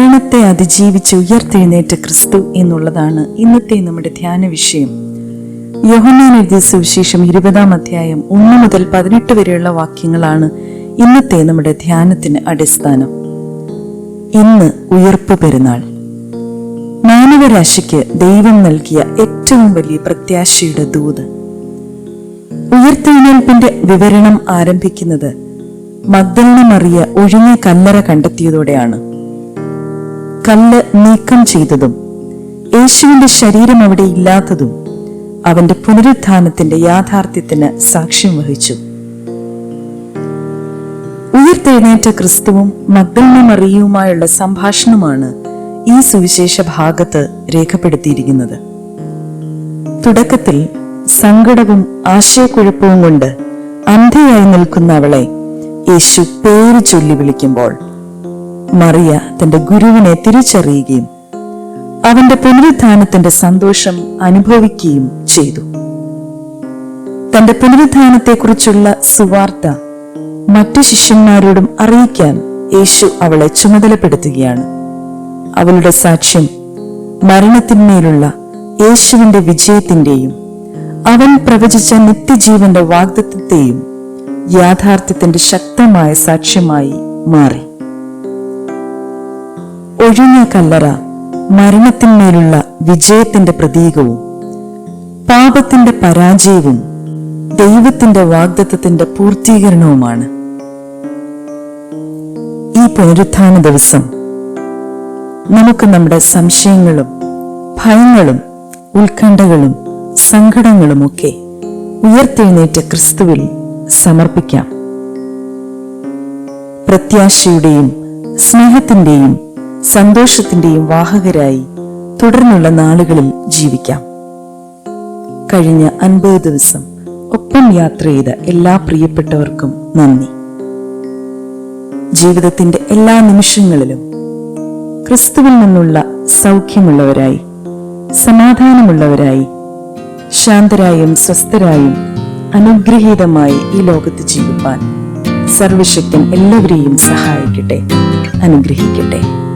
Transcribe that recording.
മരണത്തെ അതിജീവിച്ച് ഉയർത്തെഴുന്നേറ്റ ക്രിസ്തു എന്നുള്ളതാണ് ഇന്നത്തെ നമ്മുടെ ധ്യാന വിഷയം. യോഹന്നാൻ എഴുതിയ സുവിശേഷം ഇരുപതാം അധ്യായം ഒന്ന് മുതൽ പതിനെട്ട് വരെയുള്ള വാക്യങ്ങളാണ് ഇന്നത്തെ നമ്മുടെ ധ്യാനത്തിന് അടിസ്ഥാനം. ഇന്ന് ഉയർപ്പ് പെരുന്നാൾ. മാനവരാശിക്ക് ദൈവം നൽകിയ ഏറ്റവും വലിയ പ്രത്യാശയുടെ ദൂത്. ഉയർത്തെഴുന്നേൽപ്പിന്റെ വിവരണം ആരംഭിക്കുന്നത് മഗ്ദലന മറിയ ഒഴിഞ്ഞ കല്ലറ കണ്ടെത്തിയതോടെയാണ്. കല്ല് നീക്കം ചെയ്തതും യേശുവിന്റെ ശരീരം അവിടെ ഇല്ലാത്തതും അവന്റെ പുനരുത്ഥാനത്തിന്റെ യാഥാർത്ഥ്യത്തിന് സാക്ഷ്യം വഹിച്ചു. ഉയർത്തെഴുന്നേറ്റ ക്രിസ്തുവും മഗ്ദലന മറിയുമായുള്ള സംഭാഷണമാണ് ഈ സുവിശേഷ ഭാഗത്ത് രേഖപ്പെടുത്തിയിരിക്കുന്നത്. തുടക്കത്തിൽ സങ്കടവും ആശയക്കുഴപ്പവും കൊണ്ട് അന്ധയായി നിൽക്കുന്ന അവളെ യേശു പേര് ചൊല്ലി വിളിക്കുമ്പോൾ മറിയ തന്റെ ഗുരുവിനെ തിരിച്ചറിയുകയും അവന്റെ പുനരുത്ഥാനത്തിന്റെ സന്തോഷം അനുഭവിക്കുകയും ചെയ്തു. തന്റെ പുനരുത്ഥാനത്തെക്കുറിച്ചുള്ള സുവാർത്ത മറ്റു ശിഷ്യന്മാരോടും അറിയിക്കാൻ യേശു അവളെ ചുമതലപ്പെടുത്തുകയാണ്. അവളുടെ സാക്ഷ്യം മരണത്തിന്മേലുള്ള യേശുവിന്റെ വിജയത്തിന്റെയും അവൻ പ്രവചിച്ച നിത്യജീവന്റെ വാഗ്ദത്വത്തെയും യാഥാർത്ഥ്യത്തിന്റെ ശക്തമായ സാക്ഷ്യമായി മാറി. ഒഴിഞ്ഞ കല്ലറ മരണത്തിന്മേലുള്ള വിജയത്തിന്റെ പ്രതീകവും പാപത്തിന്റെ പരാജയവും ദൈവത്തിന്റെ വാഗ്ദത്തത്തിന്റെ പൂർത്തീകരണവുമാണ്. ഈ പുനരുത്ഥാന ദിവസം നമുക്ക് നമ്മുടെ സംശയങ്ങളും ഭയങ്ങളും ഉത്കണ്ഠകളും സങ്കടങ്ങളുമൊക്കെ ഉയർത്തെഴുന്നേറ്റ ക്രിസ്തുവിൽ സമർപ്പിക്കാം. പ്രത്യാശയുടെയും സ്നേഹത്തിന്റെയും സന്തോഷത്തിന്റെയും വാഹകരായി തുടർന്നുള്ള നാളുകളിൽ ജീവിക്കാം. കഴിഞ്ഞ അൻപത് ദിവസം ഒപ്പം യാത്ര ചെയ്ത എല്ലാ പ്രിയപ്പെട്ടവർക്കും നന്ദി. ജീവിതത്തിന്റെ എല്ലാ നിമിഷങ്ങളിലും ക്രിസ്തുവിൽ നിന്നുള്ള സൗഖ്യമുള്ളവരായി സമാധാനമുള്ളവരായി ശാന്തരായും സ്വസ്ഥരായും അനുഗ്രഹീതമായി ഈ ലോകത്ത് ജീവിപ്പാൻ സർവശക്തൻ എല്ലാവരെയും സഹായിക്കട്ടെ അനുഗ്രഹിക്കട്ടെ.